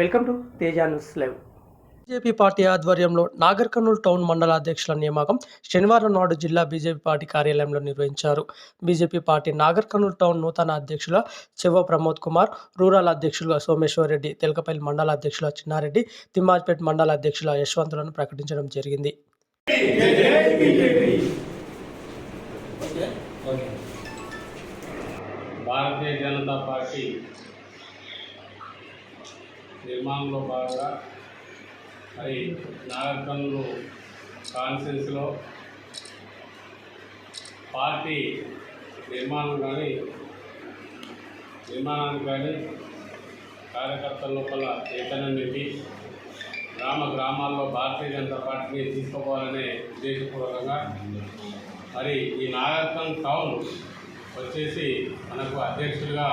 Welcome to Teja news live. BJP party ఆధ్వర్యంలో Nagar Kurnool town మండల అధ్యక్షుల నియామకం శనివారం నాడు జిల్లా బీజేపీ పార్టీ కార్యాలయంలో నిర్వహించారు. BJP party Nagar Kurnool town నూతన అధ్యక్షుల చెవ ప్రమోద్ కుమార్ రూరల్ అధ్యక్షులుగా సోమేశ్వర్ రెడ్డి తెలకపల్లి మండల అధ్యక్షుల చిన్నారెడ్డి తిమ్మాజ్పేట్ మండల అధ్యక్షుల యశ్వంతులను ప్రకటించడం జరిగింది. భారతీయ జనతా పార్టీ నిర్మాణంలో భాగంగా మరి నాగర్కర్నూలు కాన్ఫరెన్స్లో పార్టీ నిర్మాణం కానీ నిర్మాణానికి కానీ కార్యకర్తల లోపల చైతన్యం నింపి గ్రామ గ్రామాల్లో భారతీయ జనతా పార్టీని తీసుకోవాలనే ఉద్దేశపూర్వకంగా మరి ఈ నాగర్కర్నూలు టౌన్ వచ్చేసి మనకు అధ్యక్షులుగా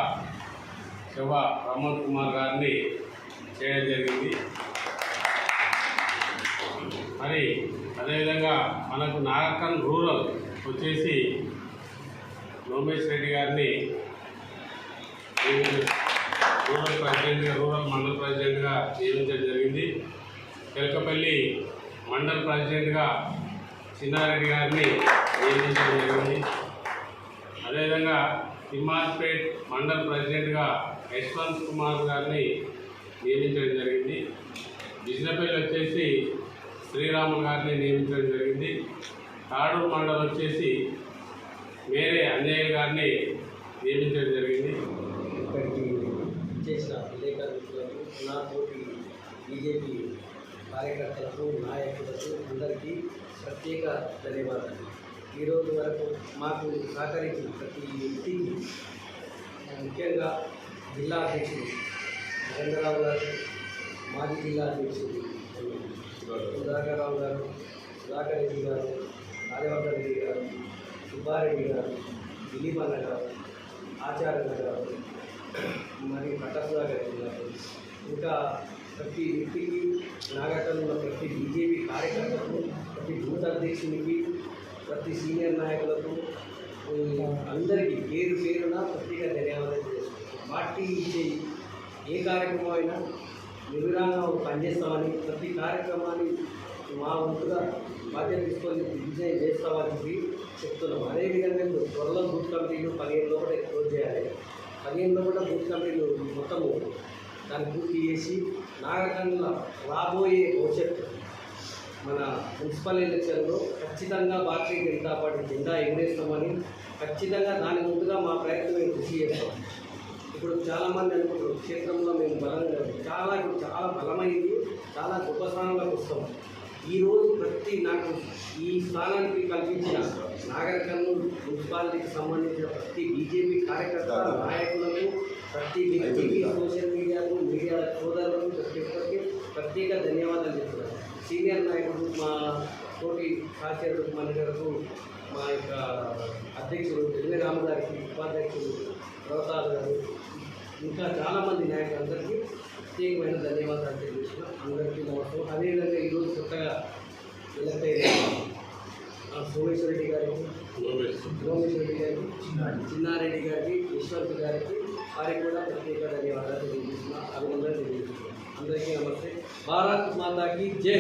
శివ ప్రమోద్ కుమార్ గారిని చేయడం జరిగింది. మరి అదేవిధంగా మనకు నాగకన్ రూరల్ వచ్చేసి లోమేష్ రెడ్డి గారిని రూరల్ ప్రెసిడెంట్గా రూరల్ మండల ప్రెసిడెంట్గా నియమించడం జరిగింది. తెలకపల్లి మండల్ ప్రెసిడెంట్గా చిన్నారెడ్డి గారిని నియమించడం జరిగింది. అదేవిధంగా తిమ్మాజ్పేట్ మండల్ ప్రెసిడెంట్గా యశ్వంత్ కుమార్ గారిని నియమించడం జరిగింది. బిజినపల్లి వచ్చేసి శ్రీరాములు గారిని నియమించడం జరిగింది. తాడూరు మండలం వచ్చేసి మేరే అంజయ్య గారిని నియమించడం జరిగింది. ఇక్కడికి చేసిన విలేకరులకు నాతోటి బీజేపీ కార్యకర్తలకు నాయకులకు అందరికీ ప్రత్యేక ధన్యవాదాలు. ఈరోజు వరకు మాకు సహకరించిన ప్రతి వ్యక్తికి ముఖ్యంగా జిల్లా అధ్యక్షుడు నరేంద్రరావు గారు మాజీ జిల్లా అధ్యక్షుడు సుధాకర్రావు గారు సుధాకర్ రెడ్డి గారు రాజవర్ధన్ రెడ్డి గారు సుబ్బారెడ్డి గారు దిలీపన్న గారు ఆచార్య గారు మరి పట్టసుధాకర్ రెడ్డి గారు ఇంకా ప్రతి ఇంటికి నాగరికంలో ప్రతి బీజేపీ కార్యకర్తలకు ప్రతి బూత్ అధ్యక్షునికి ప్రతి సీనియర్ నాయకులకు అందరికీ పేరు పేరున ప్రత్యేక ధన్యవాదాలు చేస్తున్నాను పార్టీ ఇచ్చే ఏ కార్యక్రమం అయినా నిర్విరాంగా పనిచేస్తామని ప్రతి కార్యక్రమాన్ని మా వంతుగా బాధ్యత తీసుకొని విజయం చేస్తామని చెప్పి చెప్తున్నాం. అదేవిధంగా ఇప్పుడు త్వరలో బూత్ కమిటీలు పదిహేను లోపల క్లోజ్ చేయాలి. పదిహేను లోపల బూత్ కమిటీలు మొత్తము దాన్ని పూర్తి చేసి నాగరికంగా రాబోయే భవిష్యత్తు మన మున్సిపల్ ఎలక్షన్లో ఖచ్చితంగా భారతీయ జనతా పార్టీ జెండా ఎగరేస్తామని ఖచ్చితంగా దాని ముందుగా మా ప్రయత్నం మేము కృషి చేస్తాం. ఇప్పుడు చాలామంది అనుకుంటారు క్షేత్రంలో మేము బలంగా చాలా ఇప్పుడు చాలా బలమైంది చాలా గొప్ప స్థానంలోకి వస్తాం. ఈరోజు ప్రతి నాకు ఈ స్థానానికి కల్పించిన నాగర్ కర్నూలు మున్సిపాలిటీకి సంబంధించిన ప్రతి బీజేపీ కార్యకర్త నాయకులకు ప్రతి వ్యక్తికి సోషల్ మీడియాకు మీడియా సోదరులకు ప్రతి ఒక్కరికి ప్రత్యేక ధన్యవాదాలు చెప్తున్నాను. సీనియర్ నాయకుడు మా తోటి సహచరుడు మేనేజర్కు మా యొక్క అధ్యక్షుడు ఎల్వి రాము గారికి ఉపాధ్యక్షుడు రవతాల్ గారు ఇంకా చాలామంది నాయకులందరికీ ప్రత్యేకమైన ధన్యవాదాలు తెలియజేస్తున్నాం. అందరికీ నమస్కారం. అదేవిధంగా ఈరోజు కొత్తగా ఎలక్ట్ అయిన ఆ సోమేశ్వర రెడ్డి గారికి సోమేశ్వర రెడ్డి గారికి చిన్నారెడ్డి గారికి ఈశ్వర్తి గారికి వారికి కూడా ప్రత్యేక ధన్యవాదాలు తెలియజేస్తున్నా. అభినందనలు తెలియజేస్తున్నాం. అందరికీ నమస్తే. భారత్ మాతాకి జై